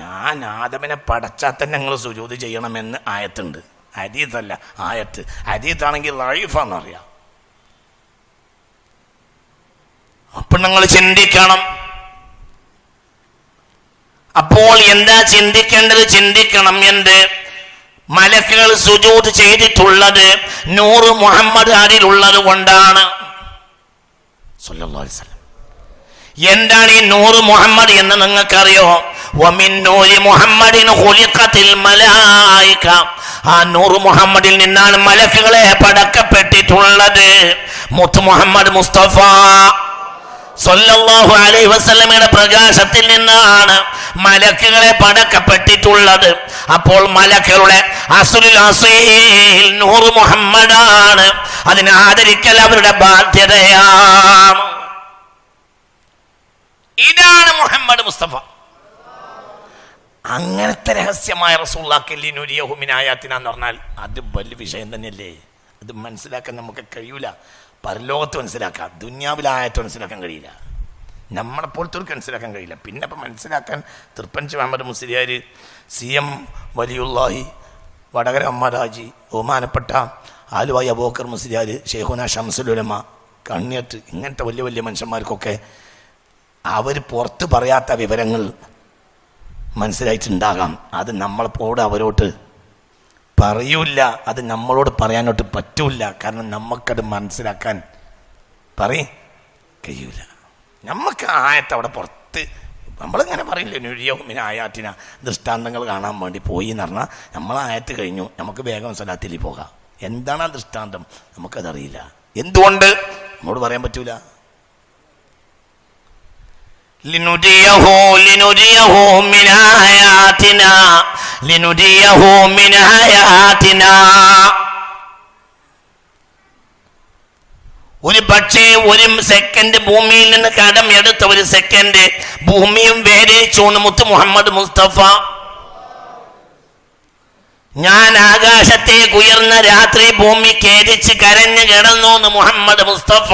ഞാൻ ആദമിനെ പടച്ചാൽ തന്നെ ഞങ്ങൾ സുജൂത് ചെയ്യണമെന്ന് ആയത്തുണ്ട്. അരീതല്ല ആയത്ത്. അരീതാണെങ്കിൽ ലൈഫാന്നറിയാം അപ്പൊ നിങ്ങൾ ചിന്തിക്കണം. അപ്പോൾ എന്താ ചിന്തിക്കേണ്ടത്? ചിന്തിക്കണം എന്ത്? മലക്കുകൾ സുജൂത് ചെയ്തിട്ടുള്ളത് നൂറ് മുഹമ്മദ് അതിലുള്ളത് കൊണ്ടാണ്. സല്ലല്ലാഹു അലൈഹി വസല്ലം. എന്താണ് ഈ നൂറ് മുഹമ്മദ് എന്ന് നിങ്ങൾക്കറിയോ? മുഹമ്മദിൻ ആ നൂറ് മുഹമ്മദിൽ നിന്നാണ് മലക്കുകളെ പടക്കപ്പെട്ടിട്ടുള്ളത്. മുത്ത് മുഹമ്മദ് മുസ്തഫ സല്ലല്ലാഹു അലൈഹി വസല്ലമയുടെ പ്രകാശത്തിൽ നിന്നാണ് മലക്കുകളെ പടക്കപ്പെട്ടിട്ടുള്ളത്. അപ്പോൾ മലക്കുകളുടെ അസുലിൽ അസീൽ നൂറ് മുഹമ്മദാണ്. അതിനെ ആദരിക്കൽ അവരുടെ ബാധ്യതയാണ്. ഇതാണ് മുഹമ്മദ് മുസ്തഫ. അങ്ങനത്തെ രഹസ്യമായ റസൂല്ലാക്കില്ലിനുരിയഹുമിനായാത്തിനാന്ന് പറഞ്ഞാൽ അത് വലിയ വിഷയം തന്നെയല്ലേ? അത് മനസ്സിലാക്കാൻ നമുക്ക് കഴിയൂല. പരലോകത്ത് മനസ്സിലാക്കാം. ദുന്യാവിലായത്ത് മനസ്സിലാക്കാൻ കഴിയില്ല. നമ്മളെ പോലത്തെ മനസ്സിലാക്കാൻ കഴിയില്ല. പിന്നെ ഇപ്പം മനസ്സിലാക്കാൻ തൃപ്പഞ്ച് മുഹമ്മദ് മുസ്ലിയാർ സി എം വലിയുള്ളാഹി വടകര അമ്മരാജി ബഹുമാനപ്പെട്ട ആലുവായി അബോക്കർ മുസ്ലിയാർ ഷെയ്ഖുന ഷംസുലുലമ കണ്ണിയത്ത് ഇങ്ങനത്തെ വലിയ വലിയ മനുഷ്യന്മാർക്കൊക്കെ അവർ പുറത്ത് പറയാത്ത വിവരങ്ങൾ മനസ്സിലായിട്ടുണ്ടാകാം. അത് നമ്മളപ്പോട് അവരോട്ട് പറയൂല അത് നമ്മളോട് പറയാനോട്ട് പറ്റൂല കാരണം നമുക്കത് മനസ്സിലാക്കാൻ പറയും. കഴിയൂല. നമുക്ക് ആയത്ത് അവിടെ പുറത്ത് നമ്മളിങ്ങനെ പറയില്ല? നുഴിയോ പിന്നെ ആയാറ്റിന ദൃഷ്ടാന്തങ്ങൾ കാണാൻ വേണ്ടി പോയി എന്ന് പറഞ്ഞാൽ നമ്മൾ ആയത്ത് കഴിഞ്ഞു. നമുക്ക് വേഗം സ്ഥലത്തിൽ പോകാം. എന്താണ് ആ ദൃഷ്ടാന്തം? നമുക്കതറിയില്ല. എന്തുകൊണ്ട്? നമ്മോട് പറയാൻ പറ്റൂല. لنريه لنريه من آياتنا لنريه من آياتنا ഒരു പക്ഷേ ഒരു സെക്കൻഡ് ഭൂമിയിൽ നിന്ന് കടം എടുത്ത ഒരു സെക്കൻഡ് ഭൂമിയും വേരേച്ചോണ് മുത്ത് മുഹമ്മദ് മുസ്തഫ ഞാൻ ആകാശത്തേക്ക് ഉയർന്ന രാത്രി ഭൂമി കേരിച്ച് കരഞ്ഞു കിടന്നു എന്ന് മുഹമ്മദ് മുസ്തഫ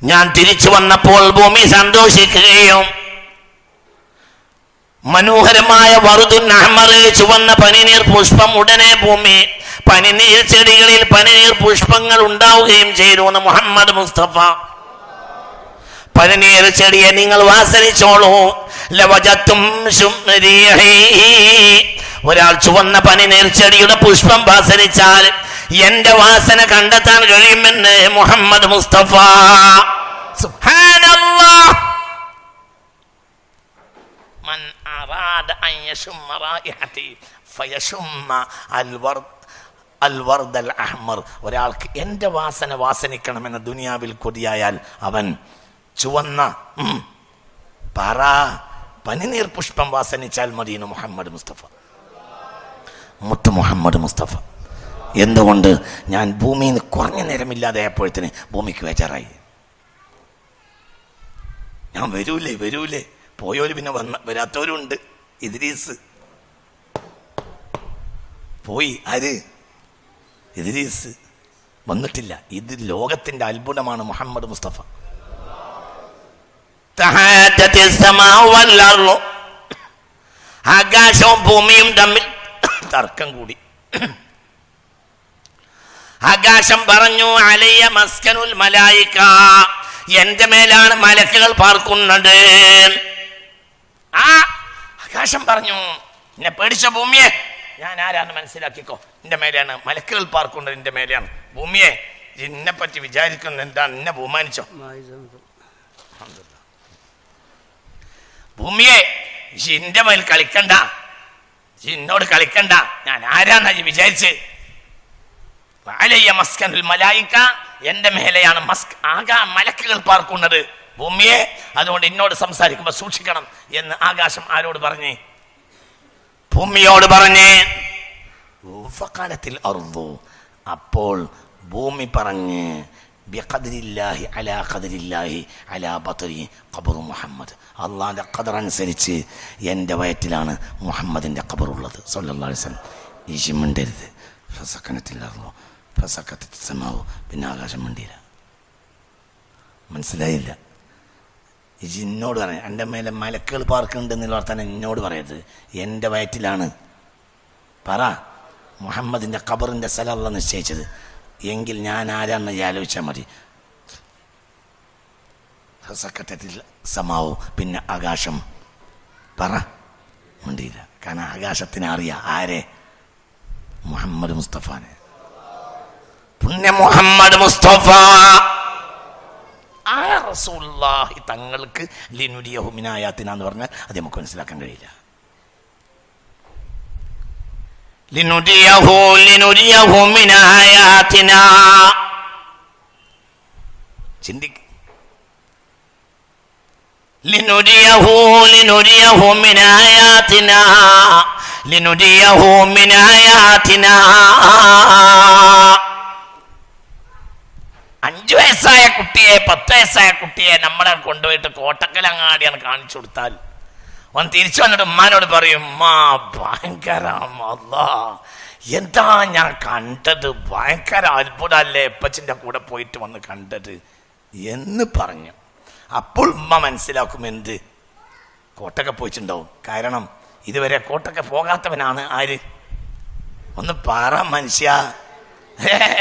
ഞാൻ തിരിച്ചു വന്നപ്പോൾ ഭൂമി സന്തോഷിക്കുകയും മനോഹരമായ വറുതുൻ അഹ്മർ ചുവന്ന പനിനീർ പുഷ്പം ഉടനെ ഭൂമി പനിനീർ ചെടികളിൽ പനിനീർ പുഷ്പങ്ങൾ ഉണ്ടാവുകയും ചെയ്തു എന്ന് മുഹമ്മദ് മുസ്തഫ പനിനീർ ചെടിയെ നിങ്ങൾ വാസനിച്ചോളൂ. ഒരാൾ ചുവന്ന പനി നേർച്ചെടിയുടെ പുഷ്പം വാസനിച്ചാൽ എന്റെ വാസന കണ്ടെത്താൻ കഴിയുമെന്ന് മുഹമ്മദ് മുസ്തഫ. ഒരാൾക്ക് എന്റെ വാസന വാസനിക്കണമെന്ന ദുനിയാവിൽ കൊതിയായാൽ അവൻ ചുവന്ന പറ. പനിനീർ പുഷ്പം വാസനിച്ചാൽ മതിയെന്ന് മുഹമ്മദ് മുസ്തഫ. മുത്ത് മുഹമ്മദ് മുസ്തഫ. എന്തുകൊണ്ട് ഞാൻ ഭൂമിയിൽ നിന്ന് കുറഞ്ഞ നേരമില്ലാതെ ആയപ്പോഴത്തിന് ഭൂമിക്ക് വേജാറായി ഞാൻ വരൂലേ വരൂലേ. പോയോര് പിന്നെ വന്ന വരാത്തവരുണ്ട് ഇദ്രീസ്. പോയി ആര്? ഇദ്രീസ്. വന്നിട്ടില്ല. ഇത് ലോകത്തിന്റെ അത്ഭുതമാണ് മുഹമ്മദ് മുസ്തഫ. ആകാശവും ഭൂമിയും തമ്മിൽ തർക്കം കൂടി. ആകാശം പറഞ്ഞു അലയ മസ്കനുൽ മലായിക്ക എന്റെ മേലാണ് മലക്കുകൾ പാർക്കുന്നത്. ആ ആകാശം പറഞ്ഞു എന്നെ പേടിച്ച ഭൂമിയെ ഞാൻ ആരാന്ന് മനസ്സിലാക്കിക്കോ. എന്റെ മേലെയാണ് മലക്കുകൾ പാർക്കുന്നത് എന്റെ മേലെയാണ്. ഭൂമിയെ എന്നെ പറ്റി വിചാരിക്കുന്നത് എന്താണ് എന്നെ ബഹുമാനിച്ചോ ഭൂമിയെ ജിന്റെ മേൽ കളിക്കണ്ട. ജിന്നോട് കളിക്കണ്ട. ഞാൻ ആരാന്നാ വിചാരിച്ച്? വാലയ്യ മസ്കനുൽ മലായിക്ക എന്റെ മേലെയാണ് മസ്ക് ആകാ മലക്കുകൾ പാർക്കുന്നത്. ഭൂമിയെ അതുകൊണ്ട് എന്നോട് സംസാരിക്കുമ്പോൾ സൂക്ഷിക്കണം എന്ന് ആകാശം ആരോട് പറഞ്ഞേ? ഭൂമിയോട് പറഞ്ഞേ അപ്പോൾ ഭൂമി പറഞ്ഞ് ബിഖദരില്ലാഹി അലാ ഖദരില്ലാഹി അലാ മുഹമ്മദ്. എന്റെ വയറ്റിലാണ് മുഹമ്മദിന്റെ ഖബറുള്ളത്. സല്ലല്ലാഹു അലൈഹി വസല്ലം. ഈശി മിണ്ടരുത് ഫസക്കത്തിൽ സമാവു. പിന്നെ ആകാശം മിണ്ടിയില്ല. മനസ്സിലായില്ല. ഈശി എന്നോട് പറയാം എന്റെ മേലെ മലക്കുകൾ പാർക്കുന്നുണ്ട് എന്നുള്ള എന്നോട് പറയരുത്. എന്റെ വയറ്റിലാണ്. പറ. മുഹമ്മദിന്റെ ഖബറിന്റെ സ്ഥലമല്ല നിശ്ചയിച്ചത്. എങ്കിൽ ഞാൻ ആരാന്ന് ആലോചിച്ചാൽ മതി. സക്കറ്റത്തിൽ സമാവും പിന്നെ ആകാശം. പറ. മിണ്ടിയില്ല. കാരണം ആകാശത്തിന് അറിയാം ആരെ? മുഹമ്മദ് മുസ്തഫാനെ. പുണ്യ മുഹമ്മദ് മുസ്തഫ. ആ റസൂലുള്ളാഹി തങ്ങൾക്ക് ലിനുരിയ മിനായാത്തിന എന്ന് പറഞ്ഞാൽ അത് നമുക്ക് മനസ്സിലാക്കാൻ കഴിയില്ല. ലിനുരിയഹു ലിനുരിയഹു മിനായാത്തിന ചിന്തിക്ക لنريه لنريه من آياتنا لنريه من آياتنا അഞ്ചു വയസ്സായ കുട്ടിയെ പത്ത് വയസ്സായ കുട്ടിയെ നമ്മളെ കൊണ്ടുപോയിട്ട് കോട്ടക്കലങ്ങാടിയാണ് കാണിച്ചു കൊടുത്താൽ അവൻ തിരിച്ചു വന്നിട്ട് ഉമ്മാനോട് പറയും ഉമ്മാ ഭയങ്കര എന്താ ഞാൻ കണ്ടത്? ഭയങ്കര അത്ഭുതമല്ലേ എപ്പച്ചിന്റെ കൂടെ പോയിട്ട് വന്ന് കണ്ടത്? എന്ന് പറഞ്ഞു. അപ്പോൾ ഉമ്മ മനസ്സിലാക്കും എന്ത്? കോട്ടൊക്കെ പോയിട്ടുണ്ടാവും. കാരണം ഇതുവരെ കോട്ടൊക്കെ പോകാത്തവനാണ് ആര്? ഒന്ന് പറ മനുഷ്യ.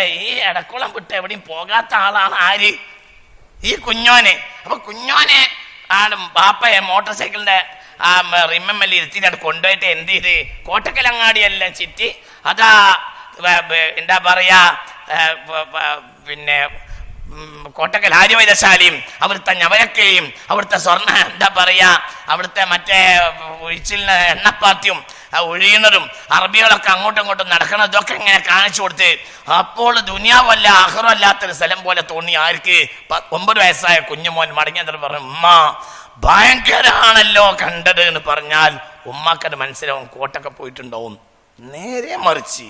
ഈ എടക്കുളം വിട്ട് എവിടെയും പോകാത്ത ആളാണ് ആര്? ഈ കുഞ്ഞോനെ. അപ്പൊ കുഞ്ഞോനെ ആണ് ബാപ്പയെ മോട്ടോർ സൈക്കിളിന്റെ ആ റിമ്മമ്മൽ ഇരുത്തിനോട് കൊണ്ടുപോയിട്ട് എന്ത് ചെയ്ത്? കോട്ടക്കലങ്ങാടിയെല്ലാം ചുറ്റി അതാ എന്താ പറയാ പിന്നെ കോട്ടക്കൽ ആര്യവൈദ്യശാലയും അവിടുത്തെ ഞവരക്കയും അവിടുത്തെ സ്വർണ എന്താ പറയാ അവിടുത്തെ മറ്റേ ഒഴിച്ചിലിന് എണ്ണപ്പാത്തിയും ഒഴിയുന്നതും അറബികളൊക്കെ അങ്ങോട്ടും ഇങ്ങോട്ടും നടക്കുന്നതും ഇതൊക്കെ ഇങ്ങനെ കാണിച്ചു കൊടുത്ത് അപ്പോൾ ദുനിയാവല്ല അഹ്റല്ലാത്തൊരു സ്ഥലം പോലെ തോന്നി ആർക്ക്? ഒമ്പത് വയസ്സായ കുഞ്ഞുമോൻ മടങ്ങിയെന്നിട്ട് പറഞ്ഞു ഉമ്മ ഭയങ്കരാണല്ലോ കണ്ടത് എന്ന് പറഞ്ഞാൽ ഉമ്മാക്കത് മനസ്സിലാവും കോട്ടൊക്കെ പോയിട്ടുണ്ടാവും. നേരെ മറിച്ച്.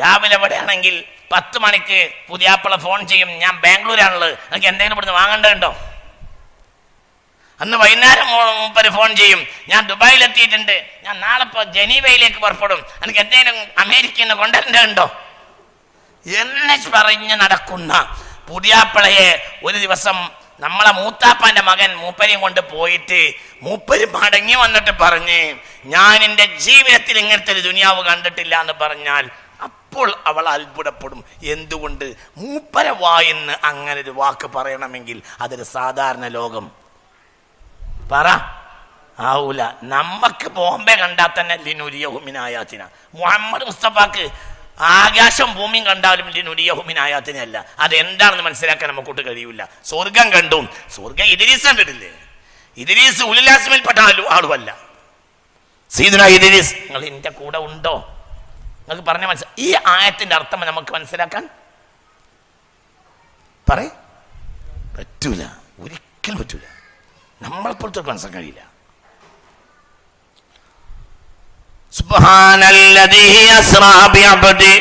രാവിലെ എവിടെയാണെങ്കിൽ പത്ത് മണിക്ക് പുതിയാപ്പിള ഫോൺ ചെയ്യും ഞാൻ ബാംഗ്ലൂരാണുള്ളത് എനിക്ക് എന്തെങ്കിലും ഇവിടുന്ന് വാങ്ങേണ്ടതുണ്ടോ? അന്ന് വൈകുന്നേരം മുപ്പര് ഫോൺ ചെയ്യും ഞാൻ ദുബായിലെത്തിയിട്ടുണ്ട് ഞാൻ നാളെ ഇപ്പോൾ ജനീവയിലേക്ക് പുറപ്പെടും എനിക്ക് എന്തെങ്കിലും അമേരിക്കയിൽ നിന്ന് കൊണ്ടുവരേണ്ടതുണ്ടോ? എന്ന് പറഞ്ഞ് നടക്കുന്ന പുതിയാപ്പിളയെ ഒരു ദിവസം നമ്മളെ മൂത്താപ്പാന്റെ മകൻ മൂപ്പരെയും കൊണ്ട് പോയിട്ട് മൂപ്പര് മടങ്ങി വന്നിട്ട് പറഞ്ഞ് ഞാൻ എന്റെ ജീവിതത്തിൽ ഇങ്ങനത്തെ ഒരു ദുനിയാവ് കണ്ടിട്ടില്ല എന്ന് പറഞ്ഞാൽ അപ്പോൾ അവൾ അത്ഭുതപ്പെടും. എന്തുകൊണ്ട്? മൂപ്പര വായെന്ന് അങ്ങനെ ഒരു വാക്ക് പറയണമെങ്കിൽ അതൊരു സാധാരണ ലോകം. പറ. ആവൂല. നമ്മക്ക് ബോംബെ കണ്ടാൽ തന്നെ ലിനുരിയ ഹുമിനായാത്തിന മുഹമ്മദ് മുസ്തഫാക്ക് ആകാശം ഭൂമിയും കണ്ടാലും ലിനുരിയഹുമിനായാത്തിനല്ല അത് എന്താണെന്ന് മനസ്സിലാക്കാൻ നമുക്കൊട്ട് കഴിയൂല. സ്വർഗം കണ്ടു. സ്വർഗം ഇതിരീസ് കണ്ടിട്ടില്ലേ? ഇതിരീസ് ഉലിലാസ്മിൽപ്പെട്ട ആളു ആളുമല്ല. സീദുന ഇദിരീസ്. നിങ്ങൾ എന്റെ കൂടെ ഉണ്ടോ? നിങ്ങൾക്ക് പറഞ്ഞ മനസ്സിലാ ഈ ആയത്തിന്റെ അർത്ഥം നമുക്ക് മനസ്സിലാക്കാൻ? പറ പറ്റൂല. ഒരിക്കലും പറ്റൂല. നമ്മളെപ്പോഴത്തെ മനസ്സിലാക്കാൻ കഴിയില്ല. سبحان الذي أسرى بعبده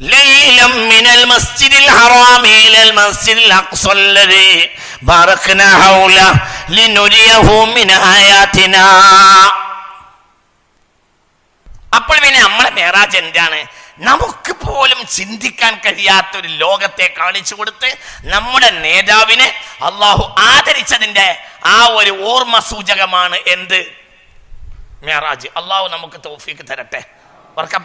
ليلا من المسجد الحرام إلى المسجد الأقصى الذي باركنا حوله لنريه من آياتنا അപ്പോൾ പിന്നെ നമ്മളെ മേറാജ് എന്താണ് നമുക്ക് പോലും ചിന്തിക്കാൻ കഴിയാത്ത ഒരു ലോകത്തെ കാണിച്ചു കൊടുത്ത് നമ്മുടെ നേതാവിനെ അള്ളാഹു ആദരിച്ചതിന്റെ ആ ഒരു ഓർമ്മ സൂചകമാണ് എന്ത്? മേറാജ്. അള്ളാഹു നമുക്ക് തോഫീക്ക് തരട്ടെ.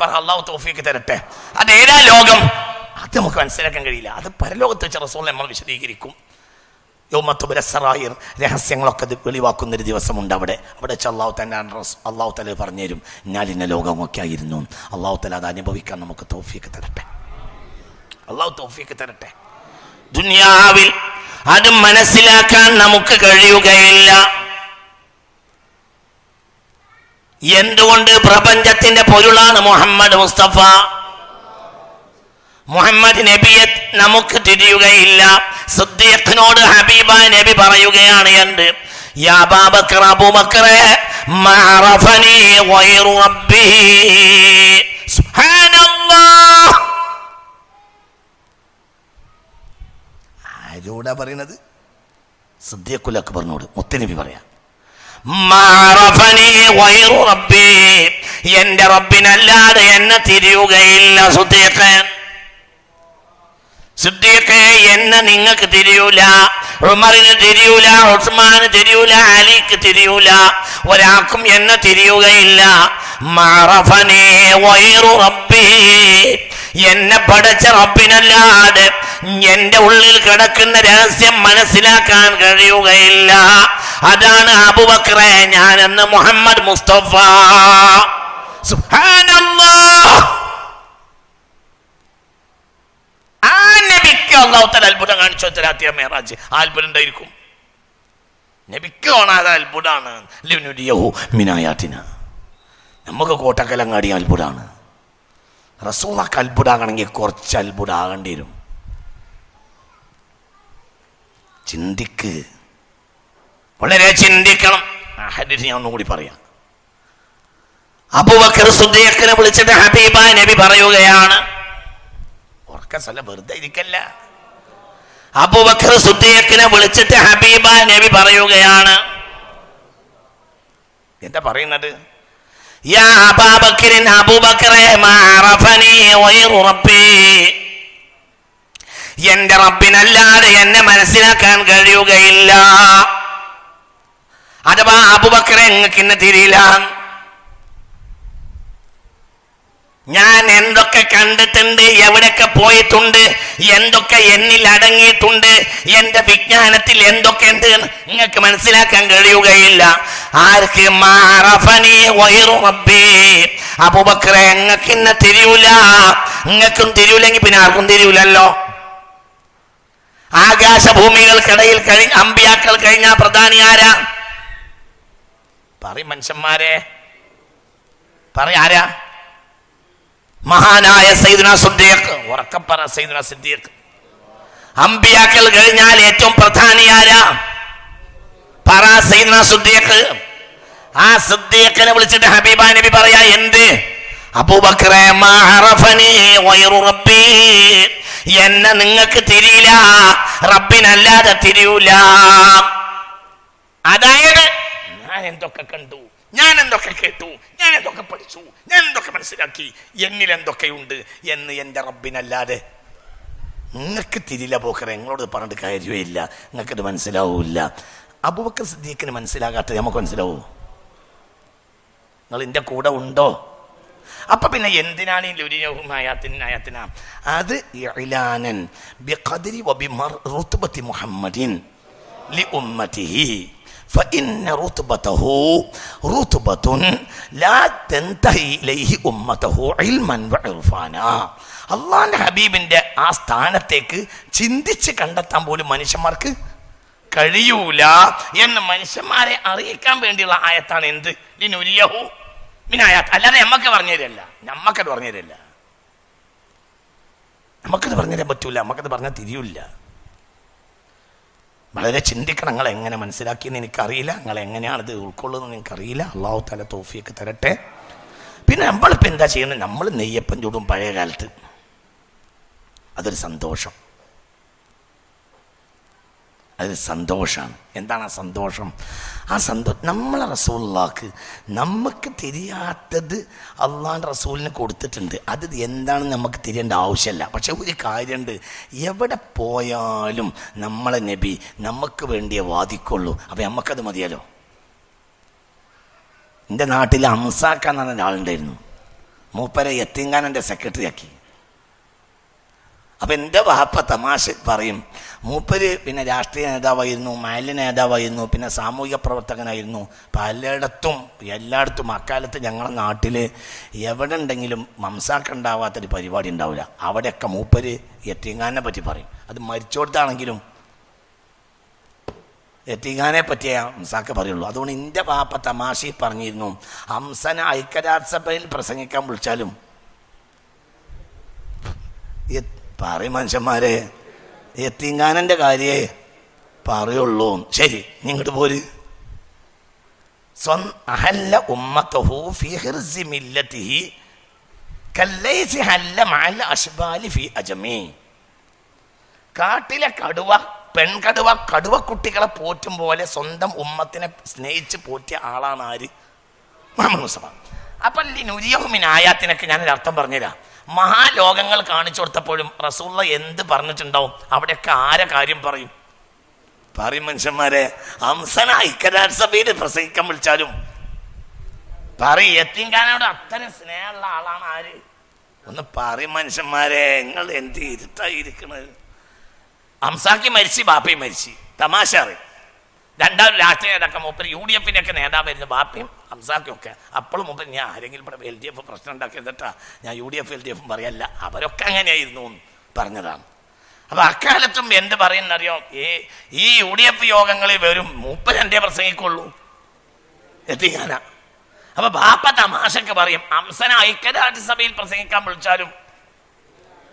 അള്ളാഹു തോഫീക്ക് തരട്ടെ. അത് ഏതാ ലോകം? അത് നമുക്ക് മനസ്സിലാക്കാൻ കഴിയില്ല. അത് പരലോകത്ത് വെച്ച റസോൾ നമ്മൾ വിശദീകരിക്കും. യോമത്തുബരസറായർ രഹസ്യങ്ങളൊക്കെ അത് വെളിവാക്കുന്ന ഒരു ദിവസമുണ്ട് അവിടെ. അവിടെ വെച്ച് അള്ളാഹു തന്നെ അള്ളാഹു തല പറഞ്ഞുതരും ഞാൻ ഇന്ന ലോകമൊക്കെ ആയിരുന്നു അള്ളാഹു തല അത് അനുഭവിക്കാൻ നമുക്ക് തോഫിയൊക്കെ തരട്ടെ. അള്ളാഹു തോഫിയൊക്കെ തരട്ടെ. ദുനിയാവിൽ അത് മനസ്സിലാക്കാൻ നമുക്ക് കഴിയുകയില്ല. എന്തുകൊണ്ട് പ്രപഞ്ചത്തിന്റെ പൊരുളാണ് മുഹമ്മദ് മുസ്തഫ? മുഹമ്മദ് നബിയെ നമുക്ക് തിരിയുകയില്ല. സിദ്ദീഖിനോട് ഹബീബ നബി പറയുകയാണ് എന്ത്? ആരോടാ പറയുന്നത് സിദ്ദീഖുൽ അക്ബറിനോട് മുത്തനബി പറയാം. എന്റെ റബ്ബിനല്ലാതെ എന്നെ തിരിയുകയില്ല സുദ്ദീഖൻ സിദ്ദീഖേ എന്നെ നിങ്ങൾക്ക് തിരിയൂല. ഉമറിന് തിരിയൂല ഉസ്മാന് തിരിയൂല അലിക്ക് തിരിയൂല. ഒരാൾക്കും എന്നെ തിരിയുകയില്ല. എന്നെ പഠിച്ച റബ്ബിനല്ലാതെ എന്റെ ഉള്ളിൽ കിടക്കുന്ന രഹസ്യം മനസ്സിലാക്കാൻ കഴിയുകയില്ല. അതാണ് അബുബക്രെ ഞാനെന്ന് മുഹമ്മദ് മുസ്തഫ. സുബ്ഹാനല്ലാഹ്! ആ നബിക്ക് അള്ളാഹുത്തല അത്ഭുതം കാണിച്ചു തരാത്തിയ മേറാജ്. ആ അത്ഭുതം ഉണ്ടായിരിക്കും നബിക്ക് കാണാതെ അത്ഭുതമാണ് മിനായാത്തിന നമുക്ക് കോട്ടക്കലങ്ങാടി അത്ഭുതമാണ് റസൂണൊക്കെ അത്ഭുതമാകണമെങ്കിൽ കുറച്ച് അത്ഭുതമാകേണ്ടി വരും. ചിന്തിക്ക്. വളരെ ചിന്തിക്കണം. ഞാൻ ഒന്നുകൂടി പറയാം. അബുബക്കർ സുദ്ദീഖിനെ വിളിച്ചിട്ട് ഹബീബ നബി പറയുകയാണ് സ്ഥലം വെറുതെ ഇരിക്കല്ല. അബൂബക്കർ സുദ്ദീഖിനെ വിളിച്ചിട്ട് ഹബീബ നബി പറയുകയാണ്. എന്താ പറയുന്നത്? യാ എന്റെ റബ്ബിനല്ലാതെ എന്നെ മനസ്സിലാക്കാൻ കഴിയുകയില്ല. അഥവാ അബുബക്കറെ നിങ്ങൾക്ക് ഇന്ന് തിരിയില്ല. ഞാൻ എന്തൊക്കെ കണ്ടിട്ടുണ്ട് എവിടെയൊക്കെ പോയിട്ടുണ്ട് എന്തൊക്കെ എന്നിൽ അടങ്ങിയിട്ടുണ്ട് എന്റെ വിജ്ഞാനത്തിൽ എന്തൊക്കെ ഉണ്ട് നിങ്ങൾക്ക് മനസ്സിലാക്കാൻ കഴിയുകയില്ല. ആർക്ക് അപ്പുബക്ര എങ്ങക്ക് ഇന്ന് തിരിയൂല. നിങ്ങൾക്കും തിരിയൂലെങ്കിൽ പിന്നെ ആർക്കും തിരിയൂലല്ലോ. ആകാശഭൂമികൾക്കിടയിൽ കഴി അമ്പിയാക്കൾ കഴിഞ്ഞ പ്രധാനി ആരാ? പറയും മനുഷ്യന്മാരെ. പറ ആരാ? മഹാനായ സൈദുന സുദ്ദീഖ് ഉറക്കപ്പറ സൈദുന സിദ്ദീഖ്. അമ്പിയാക്കൾ കഴിഞ്ഞാൽ ഏറ്റവും പ്രധാനിയാര പറ സൈദുന സുദ്ദീഖ്. ആ സിദ്ദീഖിനെ വിളിച്ചിട്ട് ഹബീബ നബി പറയാ എന്ത്? അബൂബക്രേ റബ്ബി. എന്നെ നിങ്ങൾക്ക് തിരിയില്ല റബ്ബിനല്ലാതെ തിരിയൂല. അതായത് ഞാൻ എന്തൊക്കെ കണ്ടു? ഞാൻ എന്തൊക്കെ കേട്ടു? ഞാൻ എന്തൊക്കെ പഠിച്ചു? ഞാൻ എന്തൊക്കെ മനസ്സിലാക്കി? എന്നിൽ എന്തൊക്കെയുണ്ട് എന്ന് എന്റെ റബ്ബിനല്ലാതെ നിങ്ങൾക്ക് തിരിയില്ല പോക്കറെ. നിങ്ങളോട് പറഞ്ഞിട്ട് കാര്യമില്ല. നിങ്ങൾക്കത് മനസ്സിലാവില്ല. അബൂബക്കർ സിദ്ദീഖിന് മനസ്സിലാകാത്തത് നമുക്ക് മനസ്സിലാവൂ. നിങ്ങൾ എന്റെ കൂടെ ഉണ്ടോ? അപ്പൊ പിന്നെ എന്തിനാണ് ഈ ലുരിനയാത്തിനായത്തിന അത് ഇലാനൻ ബിഖദരി വബി റുത്ബത്തി മുഹമ്മദിൻ ലി ഉമ്മതിഹി فإن رتبته رتبة لا تنتهي إليه أمته علما وعرفانا അള്ളാന്റെ ഹബീബിന്റെ ആ സ്ഥാനത്തേക്ക് ചിന്തിച്ച് കണ്ടെത്താൻ പോലും മനുഷ്യന്മാർക്ക് കഴിയൂല എന്ന് മനുഷ്യന്മാരെ അറിയിക്കാൻ വേണ്ടിയുള്ള ആയത്താണ് എന്ത് ലിനുരിയഹു മിനായാത്ത് അല്ലാതെ നമ്മക്ക് പറഞ്ഞു തരല്ല നമ്മക്കത് പറഞ്ഞു തരല്ല നമുക്കത് പറഞ്ഞു തരാൻ പറ്റൂല നമുക്കത് പറഞ്ഞാൽ തിരിയൂല വളരെ ചിന്തിക്കണം നിങ്ങൾ എങ്ങനെ മനസ്സിലാക്കിയെന്ന് എനിക്കറിയില്ല നിങ്ങൾ എങ്ങനെയാണിത് ഉൾക്കൊള്ളുന്നത് എനിക്കറിയില്ല. അള്ളാഹു തല തോഫിയൊക്കെ തരട്ടെ. പിന്നെ നമ്മളിപ്പോൾ എന്താ ചെയ്യുന്നത്? നമ്മൾ നെയ്യപ്പം ചൂടും പഴയ കാലത്ത് അതൊരു സന്തോഷം. അതൊരു സന്തോഷമാണ് എന്താണ് ആ സന്തോഷം? ആ സന്തോഷം നമ്മളെ റസൂള്ളാക്ക് നമുക്ക് തിരിയാത്തത് അള്ളാൻ റസൂലിന് കൊടുത്തിട്ടുണ്ട്. അത് എന്താണെന്ന് നമുക്ക് തിരിയേണ്ട ആവശ്യമില്ല പക്ഷെ ഒരു കാര്യമുണ്ട് എവിടെ പോയാലും നമ്മളെ നബി നമുക്ക് വേണ്ടിയേ വാദിക്കുള്ളൂ. അപ്പം നമുക്കത് മതിയല്ലോ? എന്റെ നാട്ടിൽ അംസാക്ക എന്ന് ഒരാളുണ്ടായിരുന്നു മൂപ്പരെ എത്തിങ്കാനന്റെ സെക്രട്ടറി ആക്കി. അപ്പം എന്റെ വാപ്പ തമാശ പറയും. മൂപ്പര് പിന്നെ രാഷ്ട്രീയ നേതാവായിരുന്നു മാലിന്യ നേതാവായിരുന്നു പിന്നെ സാമൂഹിക പ്രവർത്തകനായിരുന്നു. പലയിടത്തും എല്ലായിടത്തും അക്കാലത്ത് ഞങ്ങളുടെ നാട്ടിൽ എവിടെ ഉണ്ടെങ്കിലും മംസാക്ക ഉണ്ടാവാത്തൊരു പരിപാടി ഉണ്ടാവില്ല അവിടെയൊക്കെ മൂപ്പര് എത്തിങ്കാനെ പറ്റി പറയും. അത് മരിച്ചോടത്താണെങ്കിലും എത്തിങ്ങാനെ പറ്റിയ ഹംസാക്ക് പറയുള്ളൂ. അതുകൊണ്ട് എന്റെ പാപ്പ തമാശി പറഞ്ഞിരുന്നു. ഹംസനെ ഐക്യരാജ്യസഭയിൽ പ്രസംഗിക്കാൻ വിളിച്ചാലും പറയും മനുഷ്യന്മാരെ. എത്തിങ്ങാനന്റെ കാര്യേ പറയുള്ളൂ. ശരി നിങ്ങോട്ട് പോര്. അഹല്ല ഉമ്മത്തഹു ഫി ഹിർസി മില്ലത്തിഹി കല്ലൈസി ഹല്ല മഅൽ അഷ്ബാലി ഫി അജമി. കാട്ടിലെ കടുവ പെൺകടുവ കടുവ കുട്ടികളെ പോറ്റും പോലെ സ്വന്തം ഉമ്മത്തിനെ സ്നേഹിച്ച് പോറ്റിയ ആളാണ് ആര്? മുഹമ്മദ് മുസ്തഫ. അപ്പൊ ലിനുരിയഹുമിൻ ആയാത്തിനൊക്കെ അർത്ഥം പറഞ്ഞുതരാം. മഹാലോകങ്ങൾ കാണിച്ചു കൊടുത്തപ്പോഴും റസൂള്ള എന്ത് പറഞ്ഞിട്ടുണ്ടാവും? അവിടെയൊക്കെ ആരെ കാര്യം പറയും? പറയും മനുഷ്യന്മാരെ ഹംസന ഐക്യരാഷ്ട്ര സഭയിൽ പ്രസംഗിക്കാൻ വിളിച്ചാലും. പറയും എത്തിങ്കാനോട് അത്ര സ്നേഹമുള്ള ആളാണ് ആര്? ഒന്ന് പറയും മനുഷ്യന്മാരെ നിങ്ങൾ എന്ത് ഇരുട്ടായിരിക്കണത് ഹംസാക്കി മരിച്ചു ബാപ്പയും മരിച്ചു. തമാശ അറിയും രണ്ടാമത് രാഷ്ട്രീയ നേതാക്കൾ മൂപ്പർ യു ഡി എഫിന്റെ ഒക്കെ നേതാവായിരുന്നു ബാപ്പയും അംസാക്കും ഒക്കെ. അപ്പോഴും മുമ്പ് ഞാൻ ആരെങ്കിലും ഇവിടെ എൽ ഡി എഫ് പ്രശ്നം ഉണ്ടാക്കി എന്നിട്ടാ ഞാൻ U D F L D എഫും പറയല്ല. അവരൊക്കെ അങ്ങനെയായിരുന്നു എന്ന് പറഞ്ഞതാണ്. അപ്പോൾ അക്കാലത്തും എന്ത് പറയുന്നറിയോ? ഈ ഈ യു ഡി എഫ് യോഗങ്ങളിൽ വരും മൂപ്പർ എന്തേ പ്രസംഗിക്കുള്ളൂ? എത്തിക്കാനാ അപ്പൊ ബാപ്പ തമാശക്ക് പറയും അംസന ഐക്യരാജ്യസഭയിൽ പ്രസംഗിക്കാൻ വിളിച്ചാലും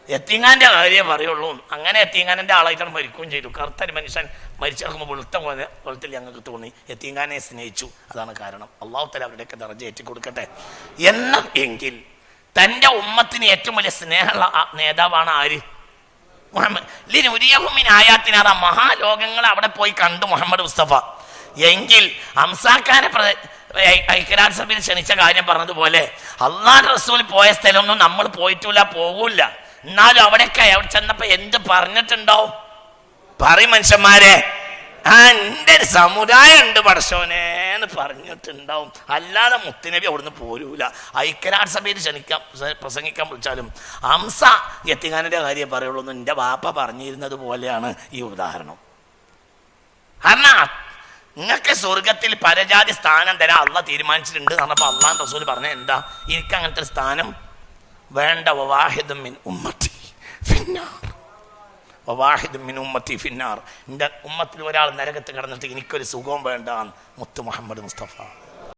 എത്തിങ്ങാന്റെ കാര്യം പറയുള്ളൂ. അങ്ങനെ എത്തിങ്ങാനന്റെ ആളായിട്ടാണ് മരിക്കുകയും ചെയ്തു. കറുത്തൊരു മനുഷ്യൻ മരിച്ചു വെളുത്ത പോലെ വെളുത്തിൽ ഞങ്ങൾക്ക് തോന്നി. എത്തിങ്ങാനെ സ്നേഹിച്ചു. അതാണ് കാരണം. അള്ളാഹു തല അവരുടെയൊക്കെ ദർജ ഏറ്റി കൊടുക്കട്ടെ എന്ന എങ്കിൽ തന്റെ ഉമ്മത്തിന് ഏറ്റവും വലിയ സ്നേഹമുള്ള നേതാവാണ് ആര്? മുഹമ്മദ്. ലിനുരിയഹുമിൻ ആയാത്തിനാറ മഹാലോകങ്ങൾ അവിടെ പോയി കണ്ടു മുഹമ്മദ് മുസ്തഫ. എങ്കിൽ ഹംസാഖാനെ ഐക്യരാജ്യസഭയിൽ ക്ഷണിച്ച കാര്യം പറഞ്ഞതുപോലെ അള്ളാഹ് റസൂൽ പോയ സ്ഥലമൊന്നും നമ്മൾ പോയിട്ടില്ല പോകൂല എന്നാലും അവിടെയൊക്കെ അവിടെ ചെന്നപ്പോ എന്ത് പറഞ്ഞിട്ടുണ്ടോ? പറയും മനുഷ്യന്മാരെ. ആ എന്റെ ഒരു സമുദായം ഉണ്ട് പടശോനേന്ന് പറഞ്ഞിട്ടുണ്ടാവും. അല്ലാതെ മുത്തുനബി അവിടുന്ന് പോരൂല. ഐക്യരാട് സഭയിൽ ക്ഷണിക്കാം പ്രസംഗിക്കാൻ വിളിച്ചാലും ഹംസ യത്തിങ്ങാനന്റെ കാര്യം പറയുള്ളൂ എന്റെ വാപ്പ പറഞ്ഞിരുന്നത് പോലെയാണ് ഈ ഉദാഹരണം. കാരണം നിങ്ങൾക്ക് സ്വർഗത്തിൽ പരജാതി സ്ഥാനം തരാൻ അള്ള തീരുമാനിച്ചിട്ടുണ്ട് എന്ന് പറഞ്ഞപ്പോൾ അള്ളാൻ റസൂൽ പറഞ്ഞ എന്താ? എനിക്ക് അങ്ങനത്തെ സ്ഥാനം വേണ്ട വവാഹിദമിൻ മിൻ ഉമ്മത്തി ഫിന്നാർ. വവാഹിദും മിൻ ഉമ്മത്തി ഫിന്നാർ. എന്റെ ഉമ്മത്തിൽ ഒരാൾ നരകത്ത് കിടന്നിട്ട് എനിക്കൊരു സുഖവും വേണ്ടാന്ന് മുത്തു മുഹമ്മദ് മുസ്തഫ.